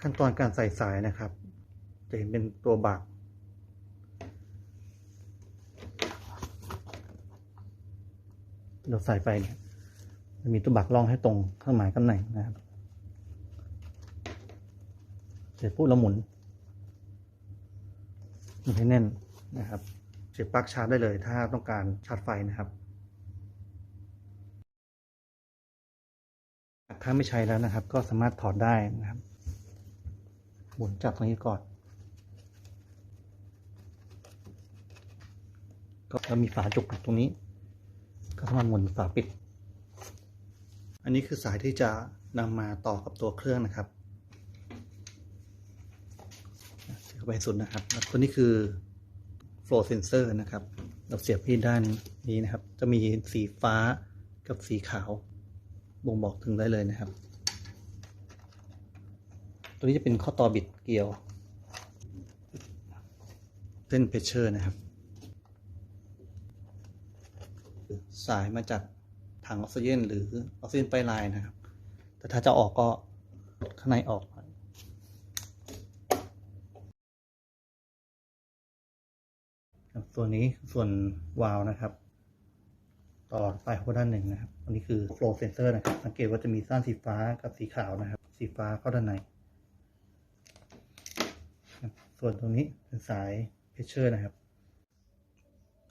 ขั้นตอนการใส่สายนะครับ จะเห็นเป็นตัวบักเราใส่ไปเนี่ยมีตัวบักล่องให้ตรงเครื่องหมายตำแหน่งนะครับ เสร็จปุ๊บเราหมุนหมุนให้แน่นนะครับเสียบปลั๊กชาร์จได้เลย ถ้าต้องการชาร์จไฟนะครับถ้าไม่ใช้แล้วนะครับ ก็สามารถถอดได้นะครับ หมุนจับตรงนี้ก่อน ก็แล้วมีฝาจุกตรงนี้ ก็สามารหมุนฝาปิด อันนี้คือสายที่จะนำมาต่อกับตัวเครื่องนะครับเสียบเข้าไปสุดนะครับแล้วตัวนี้คือ flow sensor นะครับ เราเสียบที่ด้านนี้นะครับ จะมีสีฟ้ากับสีขาว บ่งบอกถึงได้เลยนะครับ ตัวนี้จะเป็นข้อต่อบิดเกลียวเส้นเพชเชอร์นะครับ สายมาจากถังออกซิเจนหรือออกซิเจนไปลายนะครับ แต่ถ้าจะออกก็ข้างในออกครับส่วนนี้ส่วนวาล์วนะครับ ต่อไปหัวด้านหนึ่งนะครับ อันนี้คือ flow sensor นะครับ สังเกตว่าจะมีส้านสีฟ้ากับสีขาวนะครับ สีฟ้าเข้าด้านใน ส่วนตรงนี้เป็นสาย pressure นะครับ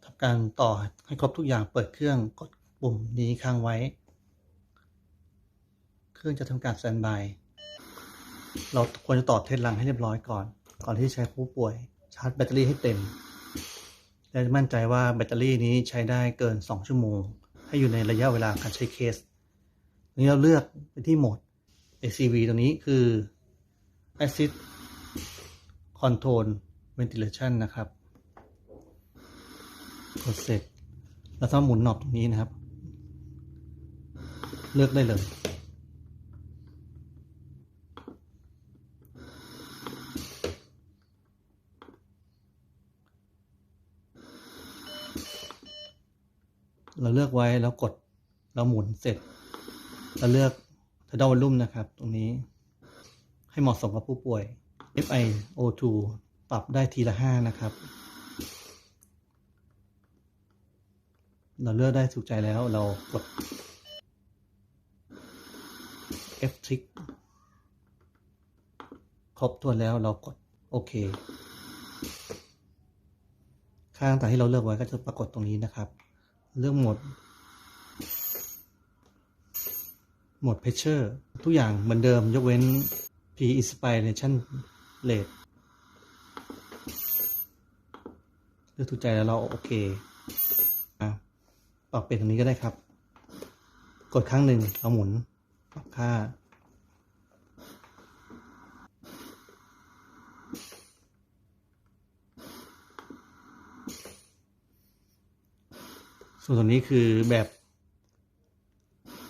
ทำการต่อให้ครบทุกอย่างเปิดเครื่องกดปุ่มนี้ค้างไว้ เครื่องจะทำการ standby เราควรจะต่อเทสลังให้เรียบร้อยก่อน ก่อนที่จะใช้ผู้ป่วยชาร์จแบตเตอรี่ให้เต็ม และมั่นใจว่าแบตเตอรี่นี้ใช้ได้เกิน 2 ชั่วโมง ให้อยู่ในระยะเวลาการใช้เคสนี้เราเลือกไปที่โหมด ACV ตรงนี้คือ Acid Control Ventilation นะครับกดเสร็จ แล้วถ้าหมุนหนอบตรงนี้นะครับ เลือกได้เลยเราเลือกไว้แล้วกดเราหมุนเสร็จเราเลือก t ด d ว Volume นะครับ ตรงนี้ให้เหมาะสมกับผู้ป่วย FiO2 ปรับได้ทีละห้านะครับ เราเลือกได้ถูกใจแล้วเรากด F trick ครบถ้วแล้วเรากดโอเคค่าต่างที่เราเลือกไว้ก็จะปรากฏตรงนี้นะครับเรื่องโหมดโหมด pressure ทุกอย่างเหมือนเดิมยกเว้น P inspiration rate เลือกถูกใจแล้วเราโอเคอะปรับเป็นตรงนี้ก็ได้ครับ กดครั้งหนึ่งเราหมุนปรับค่า ส่วนตัวนี้คือแบบ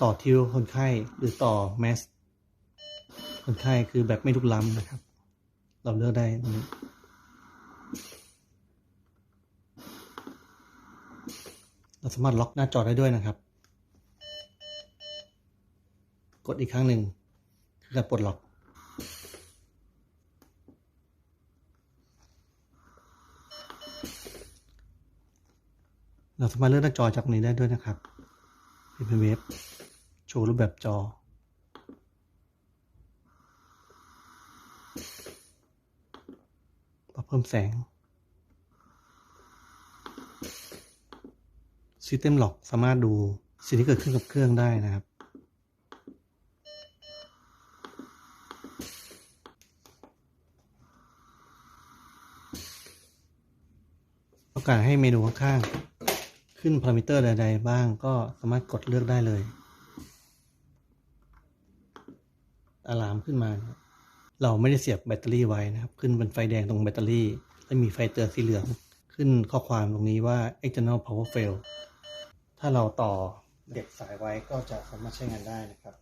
ต่อทิวคนไข้หรือต่อแมสคนไข้คือแบบไม่ลุกล้ำนะครับ เราเลือกได้ตรงนี้เราสามารถล็อกหน้าจอได้ด้วยนะครับ กดอีกครั้งหนึ่งคือการปลดล็อก เราสามารถเลือกหน้าจอจากนี้ได้ด้วยนะครับเป็นเว็บโชว์รูปแบบจอ ปรับ เพิ่มแสง System Lock สามารถดูสิ่งที่เกิดขึ้นกับเครื่องได้นะครับ ต้องการให้เมนูข้างๆขึ้นพารามิเตอร์ใดๆบ้างก็สามารถกดเลือกได้เลยอะลามขึ้นมานะครับ เราไม่ได้เสียบแบตเตอรี่ไว้นะครับ ขึ้นเป็นไฟแดงตรงแบตเตอรี่ และมีไฟเตือนสีเหลือง ขึ้นข้อความตรงนี้ว่า external power fail ถ้าเราต่อเด็ดสายไว้ก็จะสามารถใช้งานได้นะครับ